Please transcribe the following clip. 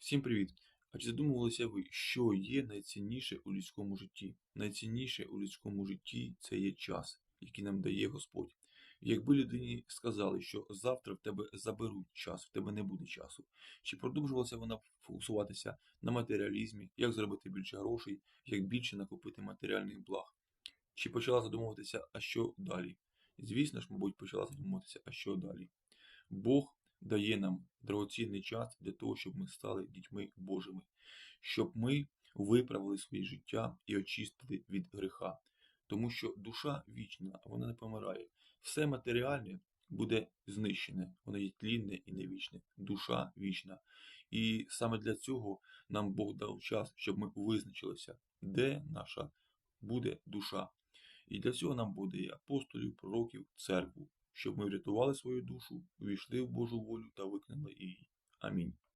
Всім привіт! А чи задумувалися ви, що є найцінніше у людському житті? Найцінніше у людському житті це є час, який нам дає Господь. Якби людині сказали, що завтра в тебе заберуть час, в тебе не буде часу, чи продовжувалася вона фокусуватися на матеріалізмі, як заробити більше грошей, як більше накопити матеріальних благ? Чи почала задумуватися, а що далі? Звісно ж, мабуть, почала задумуватися, а що далі? Бог дає нам дорогоцінний час для того, щоб ми стали дітьми Божими, щоб ми виправили своє життя і очистили від греха. Тому що душа вічна, вона не помирає. Все матеріальне буде знищене, воно є тлінне і не вічне. Душа вічна. І саме для цього нам Бог дав час, щоб ми визначилися, де наша буде душа. І для цього нам буде і апостолів, пророків, церкву, щоб ми врятували свою душу, увійшли в Божу волю та виконали її. Амінь.